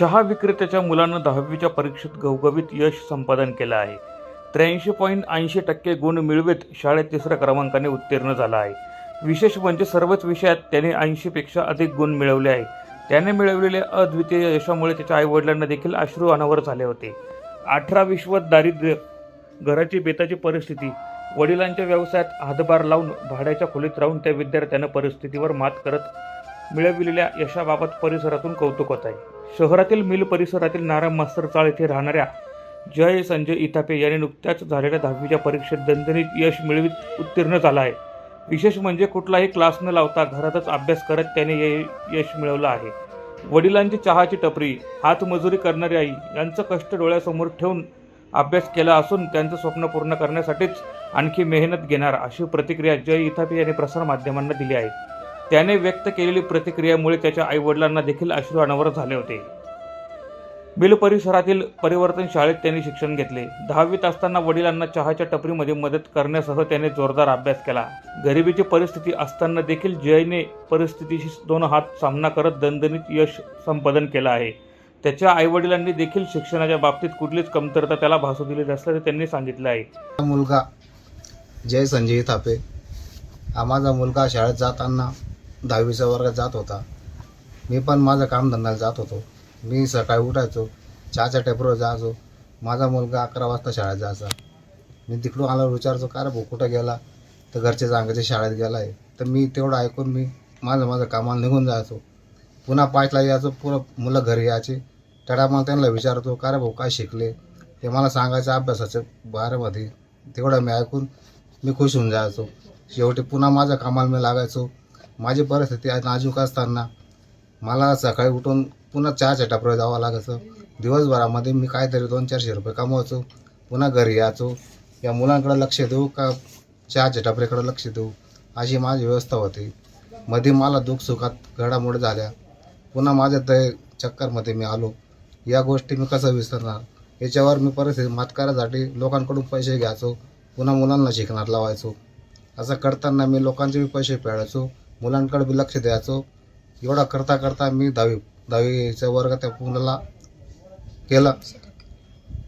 चहा विक्रेत्याच्या मुलानं दहावीच्या परीक्षेत घवघवीत यश संपादन केलं आहे. त्र्याऐंशी पॉईंट ऐंशी टक्के गुण मिळवित शाळेत तिसऱ्या क्रमांकाने उत्तीर्ण झाला आहे. विशेष म्हणजे सर्वच विषयात त्याने ऐंशीपेक्षा अधिक गुण मिळवले आहे त्याने मिळवलेल्या अद्वितीय यशामुळे त्याच्या आईवडिलांना देखील अश्रू अनावर झाले होते. अठरा विश्वात दारिद्र्य घराची बेताची परिस्थिती वडिलांच्या व्यवसायात हातभार लावून भाड्याच्या खोलीत राहून त्या विद्यार्थ्यानं परिस्थितीवर मात करत मिळविलेल्या यशाबाबत परिसरातून कौतुक होत आहे. शहरातील मिल परिसरातील नारायण मास्तर चाळ येथे राहणाऱ्या जय संजय इथापे यांनी नुकत्याच झालेल्या दहावीच्या परीक्षेत दणदणीत यश मिळवित उत्तीर्ण झाला आहे. विशेष म्हणजे कुठलाही क्लास न लावता घरातच अभ्यास करत त्याने यश मिळवलं आहे. वडिलांची चहाची टपरी हातमजुरी करणारी आई यांचं कष्ट डोळ्यासमोर ठेवून अभ्यास केला असून त्यांचं स्वप्न पूर्ण करण्यासाठीच आणखी मेहनत घेणार अशी प्रतिक्रिया जय इथापे यांनी प्रसारमाध्यमांना दिली आहे. त्याने व्यक्त केलेली प्रतिक्रियामुळे त्याच्या आईवडिलांना देखील अश्रू अनावर झाले होते. बिल परिसरातील परिवर्तन शाळेत त्यांनी शिक्षण घेतले. दहावीत असताना वडिलांना चहाच्या टपरीमध्ये मदत करण्यासह त्याने जोरदार अभ्यास केला. गरिबीची परिस्थिती असताना देखील जयने परिस्थितीशी दोन हात सामना करत दणदणीत यश संपादन केलं आहे. त्याच्या आईवडिलांनी देखील शिक्षणाच्या बाबतीत कुठलीच कमतरता त्याला भासू दिली नसल्याचे त्यांनी सांगितलं आहे. मुलगा जय संजय थापे. हा माझा मुलगा शाळेत जाताना दहावीच्या वर्गात जात होता. मी पण माझं कामधंद्याला जात होतो. मी सकाळी उठायचो चहाच्या टेपरवर जायचो. माझा मुलगा अकरा वाजता शाळेत जायचा. मी तिकडून आल्यावर विचारतो का रे भाऊ कुठं गेला? तर घरचे सांगायचे शाळेत गेला आहे तर मी तेवढं ऐकून मी माझं माझं कामाला निघून जायचो. पुन्हा पाचला यायचो पुन्हा मुलं घरी यायचे. त्याला मला त्यांना विचारतो का रे भाऊ काय शिकले? ते मला सांगायचं अभ्यासाच्या बारामध्ये तेवढं मी ऐकून मी खुश होऊन जायचो. शेवटी पुन्हा माझ्या कामाला मी लागायचो. माझी परिस्थिती आज नाजूक असताना मला सकाळी उठून पुन्हा चहाच्या टपऱ्यावर जावं लागायचं. दिवसभरामध्ये मी काहीतरी दोन चारशे रुपये कमवायचो. पुन्हा घरी यायचो. या मुलांकडे लक्ष देऊ का चहाच्या टपऱ्याकडे लक्ष देऊ? अशी माझी व्यवस्था होती. मध्ये मला दुःख सुखात घडामोडी झाल्या. पुन्हा माझ्या ते चक्करमध्ये मी आलो. या गोष्टी मी कसं विसरणार? याच्यावर मी परिस्थिती मात करायसाठी लोकांकडून पैसे घ्यायचो. पुन्हा मुलांना शिकणार लावायचो. असं करताना मी लोकांचे पैसे फेडायचो. मुलांकडे बी लक्ष द्यायचो. एवढा करता करता मी दहावी दहावीच्या वर्गात त्या मुलाला केलं.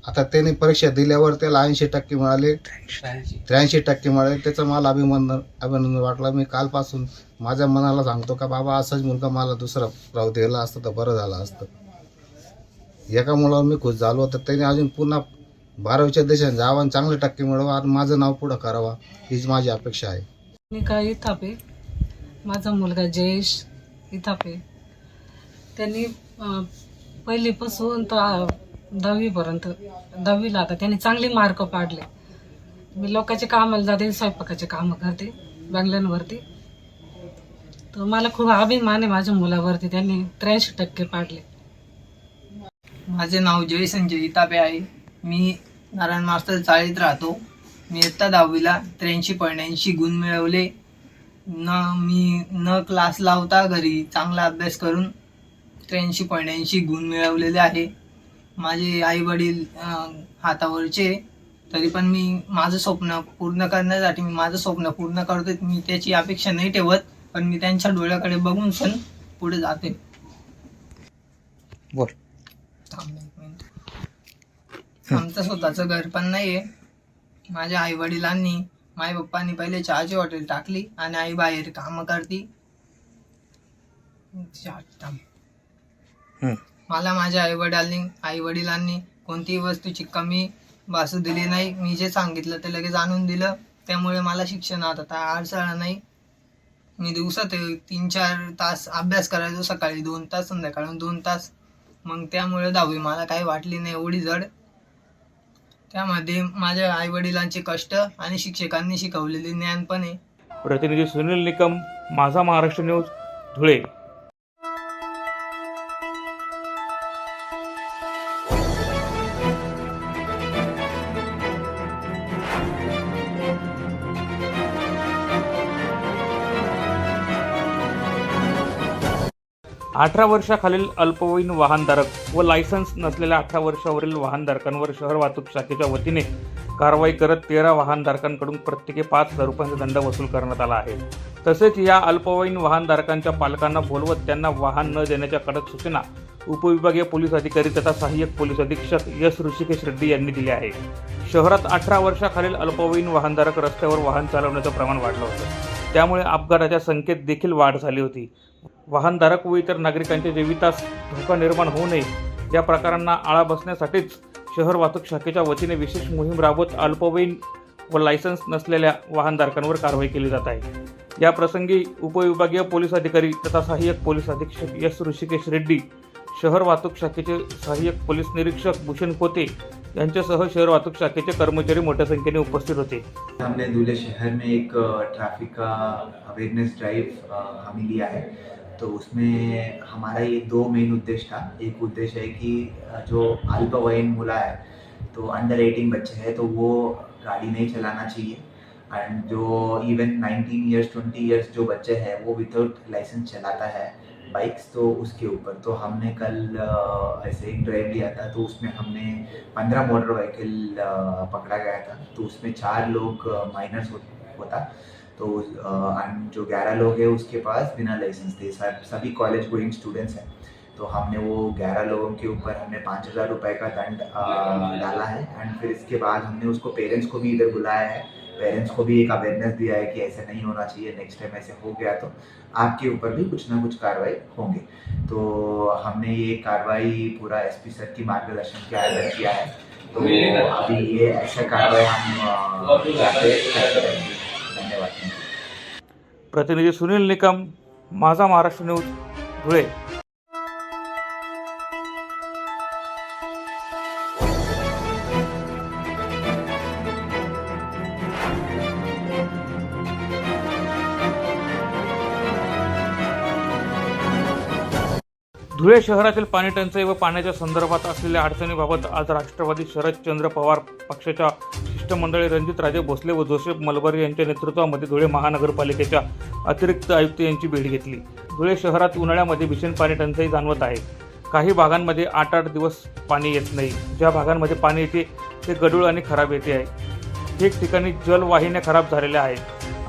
आता त्यांनी परीक्षा दिल्यावर त्याला ऐंशी टक्के मिळाले. त्र्याऐंशी टक्के मिळाले. त्याचं मला अभिनंदन अभिनंदन वाटलं. मी कालपासून माझ्या मनाला सांगतो का बाबा असाच मुलगा मला दुसरा राहू दिला असतं तर बरं झालं असतं. एका मुलावर मी खुश झालो तर त्याने अजून पुन्हा बारावीच्या देशात जावा आणि चांगले टक्के मिळवा आणि माझं नाव पुढं करावा. हीच माझी अपेक्षा आहे. मी काही थापे माझा मुलगा जयेश इथापे. त्यांनी पहिलीपासून तर दहावीपर्यंत दहावीला आता त्यांनी चांगले मार्क पाडले मी लोकांचे कामाला जाते स्वयंपाकाचे कामं करते बंगल्यांवरती. तर मला खूप अभिमान आहे माझ्या मुलावरती त्यांनी त्र्याऐंशी टक्के पाडले. माझे नाव जय संजय इतापे आहे. मी नारायण मास्टर चाळीत राहतो. मी इयत्ता दहावीला त्र्याऐंशी पंच्याऐंशी गुण मिळवले. न मी न क्लास लावता घरी. चांगला अभ्यास करून त्र्याऐंशी पॉईंट ऐंशी गुण मिळवलेले आहे. माझे आई वडील हातावरचे तरी पण मी माझं स्वप्न पूर्ण करण्यासाठी मी माझं स्वप्न पूर्ण करतोय. मी त्याची अपेक्षा नाही ठेवत पण मी त्यांच्या डोळ्याकडे बघून पण पुढे जाते. बोल. आमचं स्वतःचं घर पण नाहीये. माझ्या आई वडिलांनी माझ्या पप्पांनी पहिले चहाची हॉटेल टाकली आणि आई बाहेर काम करती. मला माझ्या आई वडिलांनी आई वडिलांनी कोणतीही वस्तूची कमी भासू दिली नाही. मी जे सांगितलं ते लगेच आणून दिलं. त्यामुळे मला शिक्षणात आता अडचण नाही. मी दिवसात तीन चार तास अभ्यास करायचो. सकाळी दोन तास संध्याकाळी दोन तास. मग त्यामुळे दहावी मला काही वाटली नाही. एवढी जड. त्यामध्ये माझ्या आई वडिलांचे कष्ट आणि शिक्षकांनी शिकवलेले ज्ञान पण आहे प्रतिनिधी सुनील निकम माझा महाराष्ट्र न्यूज धुळे. अठरा वर्षाखालील अल्पवयीन वाहनधारक व लायसन्स नसलेल्या अठरा वर्षावरील वाहनधारकांवर शहर वाहतूक शाखेच्या वतीने कारवाई करत तेरा वाहनधारकांकडून प्रत्येकी पाच हजार रुपयांचा दंड वसूल करण्यात आला आहे. तसेच या अल्पवयीन वाहनधारकांच्या पालकांना बोलवत त्यांना वाहन न देण्याच्या कडक सूचना उपविभागीय पोलीस अधिकारी तथा सहाय्यक पोलीस अधीक्षक एस ऋषिकेश रेड्डी यांनी दिले आहे शहरात अठरा वर्षाखालील अल्पवयीन वाहनधारक रस्त्यावर वाहन चालवण्याचं प्रमाण वाढलं होतं. त्यामुळे अपघाताच्या संख्येत देखील वाढ झाली होती. वाहनधारक व इतर नागरिकांच्या जीवितास धोका निर्माण होऊ नये या प्रकारांना आळा बसण्यासाठीच शहर वाहतूक शाखेच्या वतीने विशेष मोहीम राबवत अल्पवयीन व लायसन्स नसलेल्या वाहनधारकांवर कारवाई केली जात आहे. या प्रसंगी उपविभागीय पोलीस अधिकारी तथा सहाय्यक पोलीस अधीक्षक एस ऋषिकेश रेड्डी शहर वाहतूक शाखेचे सहाय्यक पोलीस निरीक्षक भूषण खोते यांच्यासह शहर वाहतूक शाखेचे कर्मचारी मोठ्या संख्येने उपस्थित होते. हमने दूल्हे शहर में एक ट्रैफिक का अवेयरनेस ड्राइव हमें लिया है। तो उसमें हमारा ये दो मेन उद्देश्य था। एक उद्देश्य है कि जो अल्पवयीन मुला है तो अंडर एटीन बच्चे हैं तो वो गाड़ी नहीं चलाना चाहिए। एंड जो इवन 19 इयर्स 20 इयर्स जो बच्चे हैं वो विदाउट लाइसेंस चलाता है। बाइक्स तो उसके ऊपर। तो हमने कल ऐसे एक ड्राइव लिया था तो उसमें हमने पंद्रह मोटर व्हीकल पकड़ा गया था। तो उसमें चार लोग माइनर्स हो, होता। तो जो ग्यारह लोग हैं उसके पास बिना लाइसेंस थे। सब सभी कॉलेज गोइंग स्टूडेंट्स हैं। तो हमने वो ग्यारह लोगों के ऊपर हमने पाँच हज़ार रुपये का दंड डाला है। एंड फिर इसके बाद हमने उसको पेरेंट्स को भी इधर बुलाया है। पेरेंट्स को भी एक अवेयरनेस दिया है कि ऐसा नहीं होना चाहिए नेक्स्ट टाइम ऐसे हो गया तो आपके ऊपर भी कुछ ना कुछ कार्रवाई होंगे। तो हमने ये कार्रवाई पूरा एसपी सर की मार्गदर्शन के अंदर किया है। तो अभी ये ऐसा कार्रवाई हम धन्यवाद। प्रतिनिधी सुनील निकम माझा महाराष्ट्र न्यूज़ धुळे। धुळे शहरातील पाणी टंचाई व पाण्याच्या संदर्भात असलेल्या अडचणीबाबत आज राष्ट्रवादी शरदचंद्र पवार पक्षाच्या शिष्टमंडळी रणजित राजे भोसले व जोसेफ मलबारी यांच्या नेतृत्वामध्ये धुळे महानगरपालिकेच्या अतिरिक्त आयुक्त यांची भेट घेतली. धुळे शहरात उन्हाळ्यामध्ये भीषण पाणी टंचाई जाणवत आहे. काही भागांमध्ये आठ आठ दिवस पाणी येत नाही. ज्या भागांमध्ये पाणी येते ते गडूळ आणि खराब येते आहे. ठिकठिकाणी जलवाहिन्या खराब झालेल्या आहेत.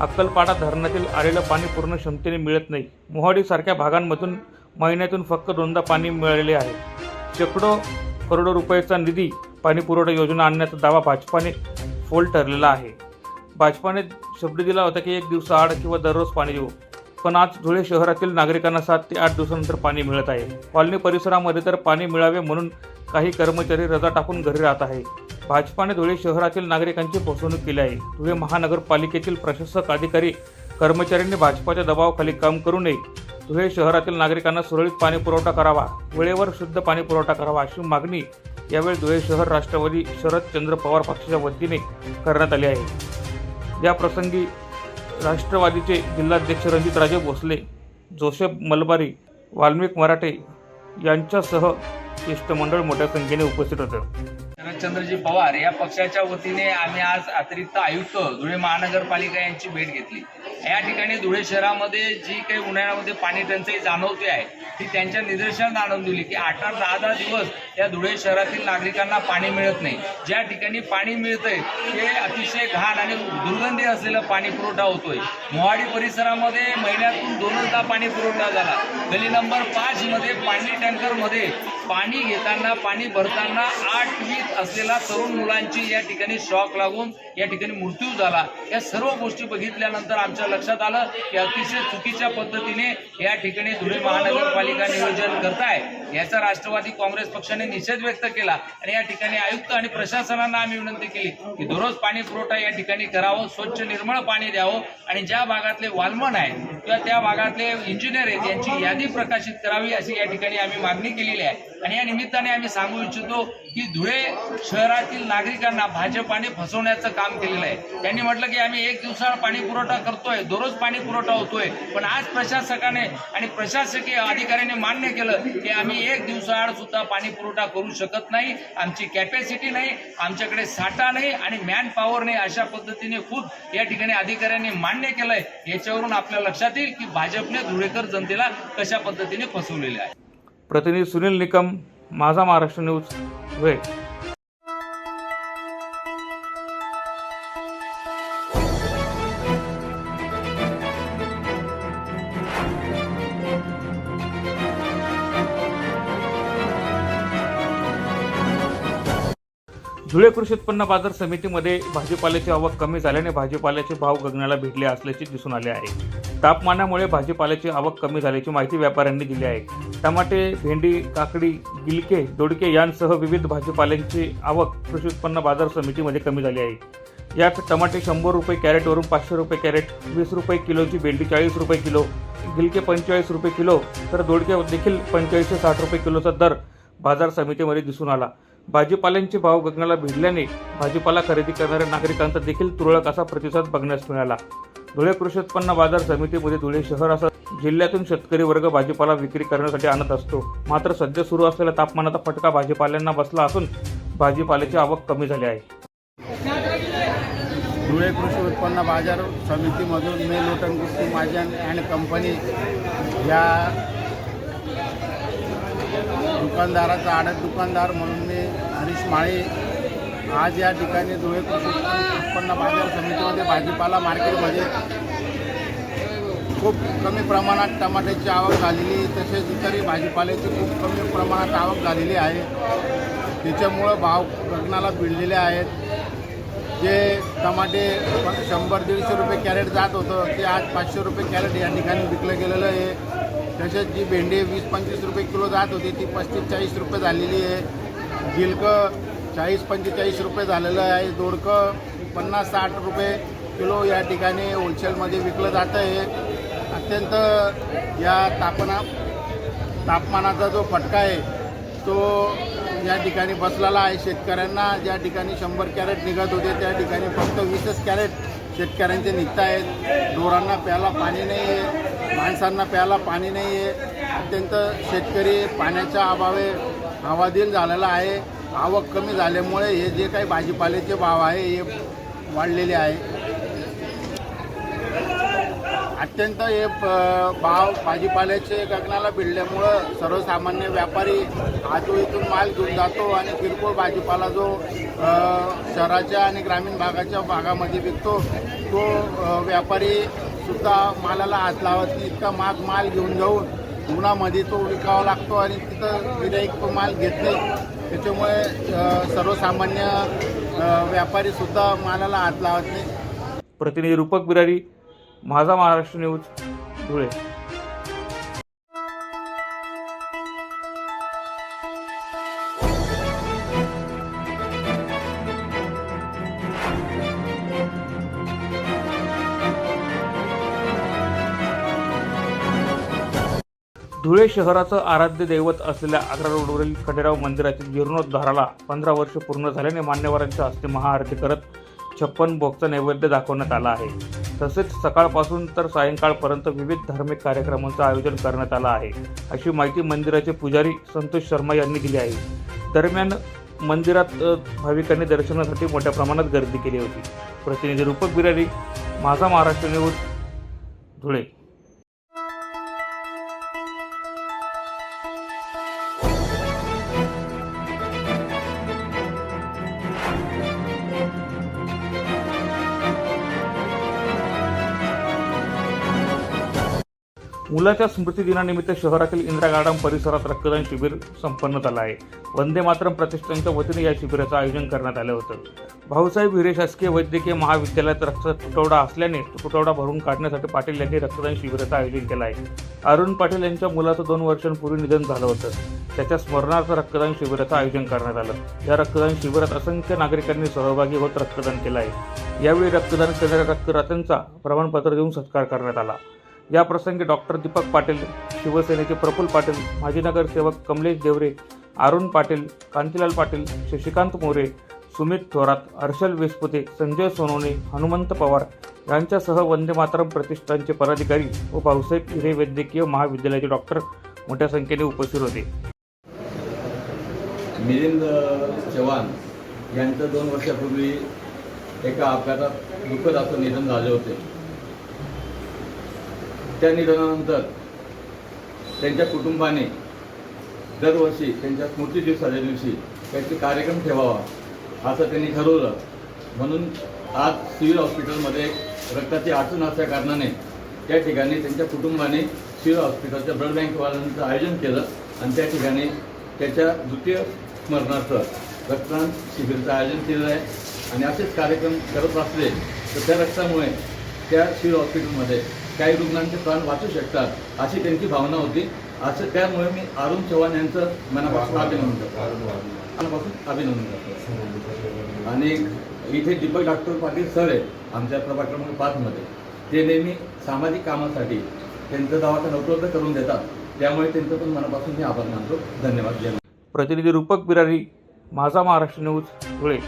अक्कलपाडा धरणातील आलेलं पाणी पूर्ण क्षमतेने मिळत नाही. मोहाडीसारख्या भागांमधून महिन्यातून फक्त दोनदा पाणी मिळालेले आहे. शेकडो करोडो रुपयाचा निधी पाणी पुरवठा योजना आणण्याचा दावा भाजपाने फोल ठरलेला आहे. भाजपाने शब्द दिला होता की एक दिवसाआड किंवा दररोज पाणी देऊ. पण आज धुळे शहरातील नागरिकांना सात ते आठ दिवसानंतर पाणी मिळत आहे. कॉलनी परिसरामध्ये तर पाणी मिळावे म्हणून काही कर्मचारी रजा टाकून घरी राहत आहे. भाजपाने धुळे शहरातील नागरिकांची फसवणूक केली आहे. धुळे महानगरपालिकेतील प्रशासक अधिकारी कर्मचाऱ्यांनी भाजपाच्या दबावाखाली काम करू नये धुळे शहरातील नागरिकांना सुरळीत पाणी पुरवठा करावा वेळेवर शुद्ध पाणी पुरवठा करावा अशी मागणी यावेळी धुळे शहर राष्ट्रवादी शरदचंद्र पवार पक्षाच्या वतीने करण्यात आली आहे. या प्रसंगी राष्ट्रवादीचे जिल्हाध्यक्ष रणजितराजे भोसले जोसेफ मलबारी वाल्मिक मराठे यांच्यासह शिष्टमंडळ मोठ्या संख्येने उपस्थित होतं. शरदचंद्रजी पवार या पक्षाच्या वतीने आम्ही आज अतिरिक्त आयुक्त धुळे महानगरपालिका यांची भेट घेतली. या ठिकाणी धुळे शहरामध्ये जी काही उन्हाळ्यामध्ये पाणी टंचाई जाणवते आहे ती त्यांच्या निदर्शनात आणून दिली की आठ आठ दहा दहा दिवस या धुळे शहरातील नागरिकांना पाणी मिळत नाही. ज्या ठिकाणी पाणी मिळतंय ते अतिशय घाण आणि दुर्गंधी असलेलं पाणी पुरवठा होतोय. मोहाडी परिसरामध्ये महिन्यातून दोनदा पाणी पुरवठा झाला. गली नंबर पाच मध्ये पाणी टँकरमध्ये पाणी घेताना पाणी भरताना आठ वीस असलेला तरुण मुलांची या ठिकाणी शॉक लागून या ठिकाणी मृत्यू झाला. या सर्व गोष्टी बघितल्यानंतर आमच्या लक्षात आलं की अतिशय चुकीच्या पद्धतीने या ठिकाणी धुळे महानगरपालिका नियोजन करताय. याचा राष्ट्रवादी काँग्रेस पक्षाने निषेध व्यक्त केला आणि या ठिकाणी आयुक्त आणि प्रशासनांना आम्ही विनंती केली की दररोज पाणी पुरवठा या ठिकाणी करावं स्वच्छ निर्मळ पाणी द्यावं आणि ज्या भागातले वालमन आहे किंवा त्या भागातले इंजिनियर आहेत यांची यादी प्रकाशित करावी अशी या ठिकाणी आम्ही मागणी केलेली आहे. आणि या निमित्ताने आम्ही सांगू इच्छितो की धुळे शहरातील नागरिकांना भाजपाने फसवण्याचं काम केलेलं आहे. त्यांनी म्हटलं की आम्ही एक दिवसाला पाणी पुरवठा करतोय दररोज पाणी पुरवठा होतोय. पण आज प्रशासकाने आणि प्रशासकीय अधिकाऱ्याने मान्य केलं की आम्ही एक दिवसाआड सुद्धा पाणी पुरवठा करू शकत नाही आमची कॅपॅसिटी नाही आमच्याकडे साठा नाही आणि मॅन पॉवर नाही अशा पद्धतीने खूप या ठिकाणी अधिकाऱ्यांनी मान्य केलंय. याच्यावरून आपल्या लक्षात येईल की भाजपने धुळेकर जनतेला कशा पद्धतीने फसवलेले आहे? प्रतिनिधी सुनील निकम माझा महाराष्ट्र न्यूज धुळे. धुळे कृषी उत्पन्न बाजार समितीमध्ये भाजीपाल्याची आवक कमी झाल्याने भाजीपाल्याचे भाव गगनाला भिडले असल्याचे दिसून आले आहे. तापमानामुळे भाजीपाल्याची आवक कमी झाल्याची माहिती व्यापाऱ्यांनी दिली आहे. टमाटे भेंडी काकडी गिलके दोडके यांसह विविध भाजीपाल्यांची आवक कृषी उत्पन्न बाजार समितीमध्ये कमी झाली आहे. यात टमाटे शंभर रुपये कॅरेटवरून पाचशे रुपये कॅरेट वीस रुपये किलोची भेंडी चाळीस रुपये किलो गिलके पंचेचाळीस रुपये किलो तर दोडके देखील पंचेचाळीस ते साठ रुपये किलोचा दर बाजार समितीमध्ये दिसून आला. भाजीपाल्यांचे भाव गगनाला भिडल्याने भाजीपाला खरेदी करणाऱ्या नागरिकांचा देखील तुरळक असा प्रतिसाद बघण्यास मिळाला. धुळे कृषी उत्पन्न बाजार समितीमध्ये धुळे शहर असा जिल्ह्यातून शेतकरी वर्ग भाजीपाला विक्री करण्यासाठी आणत असतो. मात्र सध्या सुरू असलेल्या तापमानाचा फटका भाजीपाल्यांना बसला असून भाजीपाल्याची आवक कमी झाली आहे. धुळे कृषी उत्पन्न बाजार समितीमधून मे लोटन कृषी महाजन अँड कंपनी या दुकानदाराचा आडत दुकानदार म्हणून मी हरीश माळे आज या ठिकाणी धुळे कृषी उत्पन्न बाजार समितीमध्ये भाजीपाला मार्केटमध्ये खूप कमी प्रमाणात टमाट्याची आवक झालेली तसेच इतरही भाजीपाल्याची खूप कमी प्रमाणात आवक झालेली आहे. त्याच्यामुळं भाव गगनाला भिडलेले आहेत. जे टमाटे शंभर दीडशे रुपये कॅरेट जात होतं ते आज पाचशे रुपये कॅरेट या ठिकाणी विकलं गेलेलं आहे. तसेच जी भेंडी वीस पंचवीस रुपये किलो जात होती ती पस्तीस चाळीस रुपये झालेली आहे. गिलकं चाळीस पंचेचाळीस रुपये झालेलं आहे. दोडकं पन्नास साठ रुपये किलो या ठिकाणी होलसेलमध्ये विकलं जातं आहे. अत्यंत या तापना तापमानाचा जो फटका आहे तो या ठिकाणी बसलेला आहे. शेतकऱ्यांना ज्या ठिकाणी शंभर कॅरेट निघत होते त्या ठिकाणी फक्त वीसच कॅरेट शेतकऱ्यांचे निघत आहेत ढोरांना प्यायला पाणी नाही आहे माणसांना प्यायला पाणी नाही आहे अत्यंत शेतकरी पाण्याच्या अभावे हवादिल झालेला आहे. आवक कमी झाल्यामुळे हे जे काही भाजीपाल्याचे भाव आहे हे वाढलेले आहे. अत्यंत हे भाव भाजीपाल्याचे गगनाला भिडल्यामुळं सर्वसामान्य व्यापारी आजू इथून माल घेऊन जातो आणि किरकोळ भाजीपाला जो शहराच्या आणि ग्रामीण भागाच्या भागामध्ये विकतो तो व्यापारी सुद्धा मालाला हात लावत नाही. इतका माग माल घेऊन जाऊन उन्हामध्ये तो विकावा लागतो आणि तिथं गिराईक तो माल घेत नाही. त्याच्यामुळे सर्वसामान्य व्यापारीसुद्धा मालाला हात लावत नाही. प्रतिनिधी रूपक बिरारी माझा महाराष्ट्र न्यूज धुळे. धुळे शहराचं आराध्य दैवत असलेल्या आग्रा रोडवरील खंडेराव मंदिराच्या जीर्णोद्धाराला पंधरा वर्ष पूर्ण झाल्याने मान्यवरांच्या हस्ते महाआरती करत छप्पन भोगचा नैवेद्य दाखवण्यात आला आहे. तसेच सकाळपासून तर सायंकाळपर्यंत विविध धार्मिक कार्यक्रमांचं आयोजन करण्यात आलं आहे. अशी माहिती मंदिराचे पुजारी संतोष शर्मा यांनी दिली आहे. दरम्यान मंदिरात भाविकांनी दर्शनासाठी मोठ्या प्रमाणात गर्दी केली होती. प्रतिनिधी रूपक बिरारी माझा महाराष्ट्र न्यूज धुळे. मुलाच्या स्मृतिदिनानिमित्त शहरातील इंदिरा गार्डन परिसरात रक्तदान शिबिर संपन्न झालं आहे. वंदे मातरम प्रतिष्ठानच्या वतीने या शिबिराचं आयोजन करण्यात आलं होतं. भाऊसाहेब हिरे शासकीय वैद्यकीय महाविद्यालयात रक्त तुटवडा असल्याने तुटवडा भरून काढण्यासाठी पाटील यांनी रक्तदान शिबिराचं आयोजन केलं आहे. अरुण पाटील यांच्या मुलाचं दोन वर्षांपूर्वी निधन झालं होतं. त्याच्या स्मरणार्थ रक्तदान शिबिराचं आयोजन करण्यात आलं. या रक्तदान शिबिरात असंख्य नागरिकांनी सहभागी होत रक्तदान केलं आहे. यावेळी रक्तदान करणाऱ्या रक्तदात्यांचा प्रमाणपत्र देऊन सत्कार करण्यात आला. या प्रसंगी डॉक्टर दीपक पाटील शिवसेनेचे प्रफुल्ल पाटील माजी नगरसेवक कमलेश देवरे अरुण पाटील कांतीलाल पाटील शशिकांत मोरे सुमित थोरात हर्षल वेसपुते संजय सोनवणे हनुमंत पवार यांच्यासह वंदे मातरम प्रतिष्ठानचे पदाधिकारी व भाऊसाहेब हिरे वैद्यकीय महाविद्यालयाचे डॉक्टर मोठ्या संख्येने उपस्थित होते. मिलिंद चव्हाण यांचं दोन वर्षापूर्वी एका अपघातात दुःखद असं निधन झाले होते. त्या निधनानंतर त्यांच्या कुटुंबाने दरवर्षी त्यांच्या स्मृती दिवसाच्या दिवशी काहीतरी कार्यक्रम ठेवावा असं त्यांनी ठरवलं. म्हणून आज सिव्हिल हॉस्पिटलमध्ये रक्ताची अडचण असल्या कारणाने त्या ठिकाणी त्यांच्या कुटुंबाने सिव्हिल हॉस्पिटलच्या ब्लड बँकवाल्यांचं आयोजन केलं आणि त्या ठिकाणी त्याच्या द्वितीय स्मरणार्थ रक्तदान शिबिराचं आयोजन केलेलं आहे. आणि असेच कार्यक्रम करत असले तर त्या रक्तामुळे त्या सिव्हिल हॉस्पिटलमध्ये काही रुग्णांचे प्राण वाचू शकतात अशी त्यांची भावना होती. असं त्यामुळे मी अरुण चव्हाण यांचं मनापासून अभिनंदन करतो. मनापासून अभिनंदन करतो. आणि इथे दीपक डॉक्टर पाटील सर आहेत आमच्या प्रभाग क्रमांक पाचमध्ये ते नेहमी सामाजिक कामासाठी त्यांचं दवाखाना उपलब्ध करून देतात. त्यामुळे त्यांचं पण मनापासून मी आभार मानतो. धन्यवाद. जय प्रतिनिधी रूपक बिरारी माझा महाराष्ट्र न्यूज धुळे.